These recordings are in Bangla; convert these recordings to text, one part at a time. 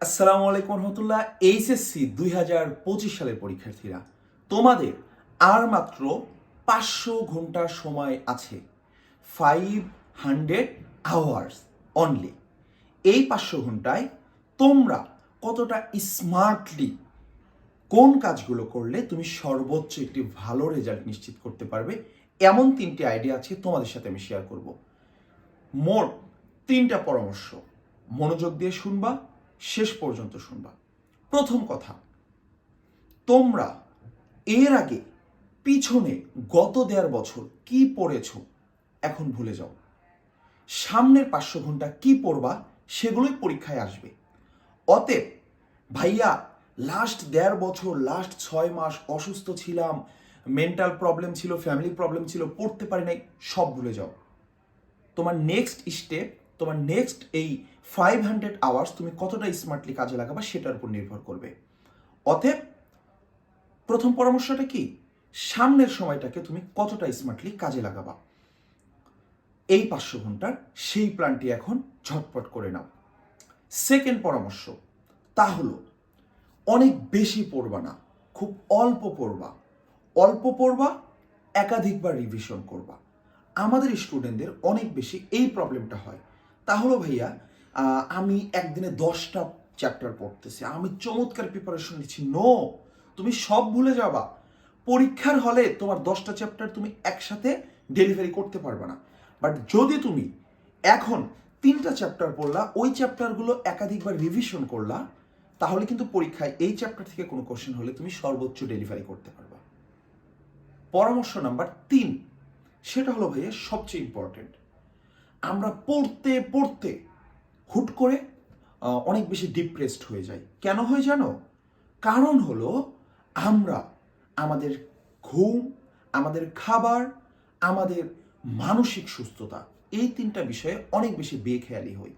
আসসালামু আলাইকুম রহমতুল্লাহ, এইচএসসি দুই হাজার পঁচিশ সালের পরীক্ষার্থীরা, তোমাদের আর মাত্র পাঁচশো ঘণ্টা সময় আছে ফাইভ হান্ড্রেড আওয়ার্স অনলি এই পাঁচশো ঘন্টায় তোমরা কতটা স্মার্টলি কোন কাজগুলো করলে তুমি সর্বোচ্চ একটি ভালো রেজাল্ট নিশ্চিত করতে পারবে, এমন তিনটি আইডিয়া আছে তোমাদের সাথে আমি শেয়ার করব। মোট তিনটা পরামর্শ, মনোযোগ দিয়ে শুনবা শেষ পর্যন্ত শুনবা। প্রথম কথা, তোমরা এর আগে পিছনে গত দেড় বছর কি পড়েছ এখন ভুলে যাও। সামনের পাঁচশো ঘণ্টা কি পড়বা সেগুলোই পরীক্ষায় আসবে। অতএব ভাইয়া লাস্ট দেড় বছর লাস্ট ছয় মাস অসুস্থ ছিলাম মেন্টাল প্রবলেম ছিল ফ্যামিলি প্রবলেম ছিল, পড়তে পারি নাই, সব ভুলে যাও। তোমার নেক্সট স্টেপ তোমার নেক্সট এই ফাইভ হান্ড্রেড আওয়ার্স তুমি কতটা স্মার্টলি কাজে লাগাবা সেটার উপর নির্ভর করবে। অতএব, প্রথম পরামর্শটা কি? সামনের সময়টাকে তুমি কতটা স্মার্টলি কাজে লাগাবা। এই পাঁচশো ঘণ্টার সেই প্ল্যানটি এখন ঝটপট করে নাও। সেকেন্ড পরামর্শ, তা হলো, অনেক বেশি পড়বা না, খুব অল্প পড়বা। অল্প পড়বা, একাধিকবার রিভিশন করবা। আমাদের স্টুডেন্টদের অনেক বেশি এই প্রবলেমটা হয়। তাহলে ভাইয়া আমি একদিনে দশটা চ্যাপ্টার পড়তেছি। আমি চমৎকার প্রিপারেশন নিচ্ছি। নো তুমি সব ভুলে যাবা। পরীক্ষার হলে তোমার দশটা চ্যাপ্টার তুমি একসাথে ডেলিভারি করতে পারবে না। বাট যদি তুমি এখন তিনটা চ্যাপ্টার পড়লা, ওই চ্যাপ্টারগুলো একাধিকবার রিভিশন করলা, তাহলে কিন্তু পরীক্ষায় এই চ্যাপ্টার থেকে কোনো কোশ্চেন হলে তুমি সর্বোচ্চ ডেলিভারি করতে পারবা। পরামর্শ নাম্বার তিন, সেটা হলো ভাইয়া সবচেয়ে ইম্পর্টেন্ট আমরা পড়তে পড়তে হুট করে অনেক বেশি ডিপ্রেসড হয়ে যাই। কেন হয় জানো? কারণ হলো আমরা, আমাদের ঘুম, আমাদের খাবার, আমাদের মানসিক সুস্থতা, এই তিনটা বিষয়ে অনেক বেশি বেখেয়ালি হই।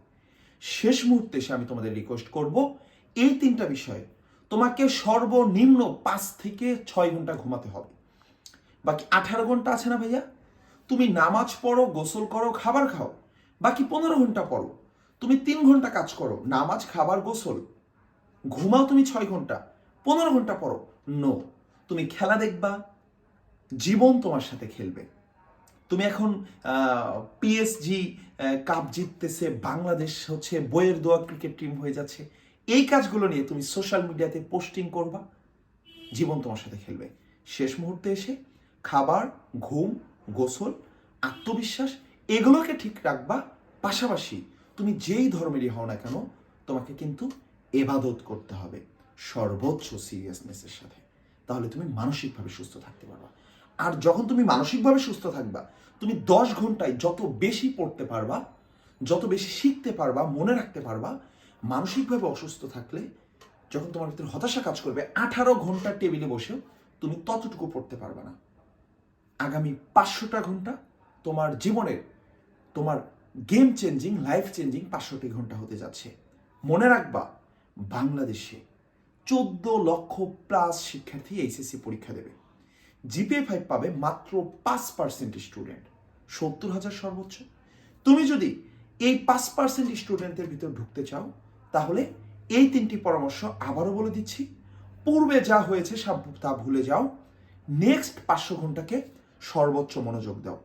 শেষ মুহূর্তে এসে আমি তোমাদের রিকোয়েস্ট করব, এই তিনটা বিষয়ে তোমাকে সর্বনিম্ন পাঁচ থেকে ছয় ঘণ্টা ঘুমাতে হবে। বাকি আঠারো ঘণ্টা আছে না ভাইয়া? তুমি নামাজ পড়ো, গোসল করো, খাবার খাও। বাকি পনেরো ঘণ্টা পড়ো। তুমি তিন ঘণ্টা কাজ করো, নামাজ, খাবার, গোসল। ঘুমাও তুমি ছয় ঘণ্টা, পনেরো ঘণ্টা পড়ো। নো তুমি খেলা দেখবা, জীবন তোমার সাথে খেলবে। তুমি এখন পিএসজি কাপ জিততেছে, বাংলাদেশ হচ্ছে বইয়ের দোয়া ক্রিকেট টিম হয়ে যাচ্ছে। এই কাজগুলো নিয়ে তুমি সোশ্যাল মিডিয়াতে পোস্টিং করবা, জীবন তোমার সাথে খেলবে। শেষ মুহূর্তে এসে খাবার, ঘুম গোসল, আত্মবিশ্বাস, এগুলোকে ঠিক রাখবা। পাশাপাশি তুমি যেই ধর্মেরই হও না কেন, তোমাকে কিন্তু এবাদত করতে হবে সর্বোচ্চ সিরিয়াসনেসের সাথে। তাহলে তুমি মানসিকভাবে সুস্থ থাকতে পারবা। আর যখন তুমি মানসিকভাবে সুস্থ থাকবা, তুমি দশ ঘন্টায় যত বেশি পড়তে পারবা, যত বেশি শিখতে পারবা, মনে রাখতে পারবা, মানসিকভাবে অসুস্থ থাকলে যখন তোমার ভিতরে হতাশা কাজ করবে, আঠারো ঘণ্টা টেবিলে বসেও তুমি ততটুকু পড়তে পারবে না। আগামী পাঁচশোটা ঘণ্টা তোমার জীবনের তোমার গেম চেঞ্জিং লাইফ চেঞ্জিং পাঁচশোটি ঘণ্টা হতে যাচ্ছে। মনে রাখবা, বাংলাদেশে চোদ্দ লক্ষ প্লাস শিক্ষার্থী এইচএসসি পরীক্ষা দেবে। জিপিএ ফাইভ পাবে মাত্র পাঁচ পার্সেন্ট স্টুডেন্ট সত্তর হাজার সর্বোচ্চ। তুমি যদি এই পাঁচ পার্সেন্ট স্টুডেন্টদের ভিতর ঢুকতে চাও, তাহলে এই তিনটি পরামর্শ আবারও বলে দিচ্ছি। পূর্বে যা হয়েছে তা ভুলে যাও। নেক্সট পাঁচশো ঘন্টাকে সর্বোচ্চ মনোযোগ দাও।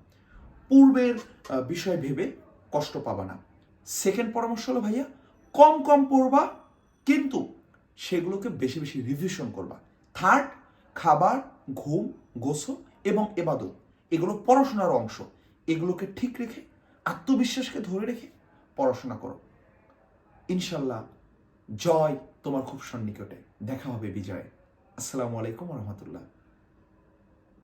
পূর্বের বিষয় ভেবে কষ্ট পাবা না। সেকেন্ড পরামর্শ হলো, ভাইয়া, কম কম পড়বা, কিন্তু সেগুলোকে বেশি বেশি রিভিশন করবা। থার্ড খাবার, ঘুম, গোসল এবং এবাদত। এগুলো পড়াশোনার অংশ। এগুলোকে ঠিক রেখে, আত্মবিশ্বাসকে ধরে রেখে পড়াশোনা করো। ইনশাল্লাহ জয় তোমার খুব সন্নিকটে। দেখা হবে বিজয়। আসসালামু আলাইকুম রহমতুল্লাহ।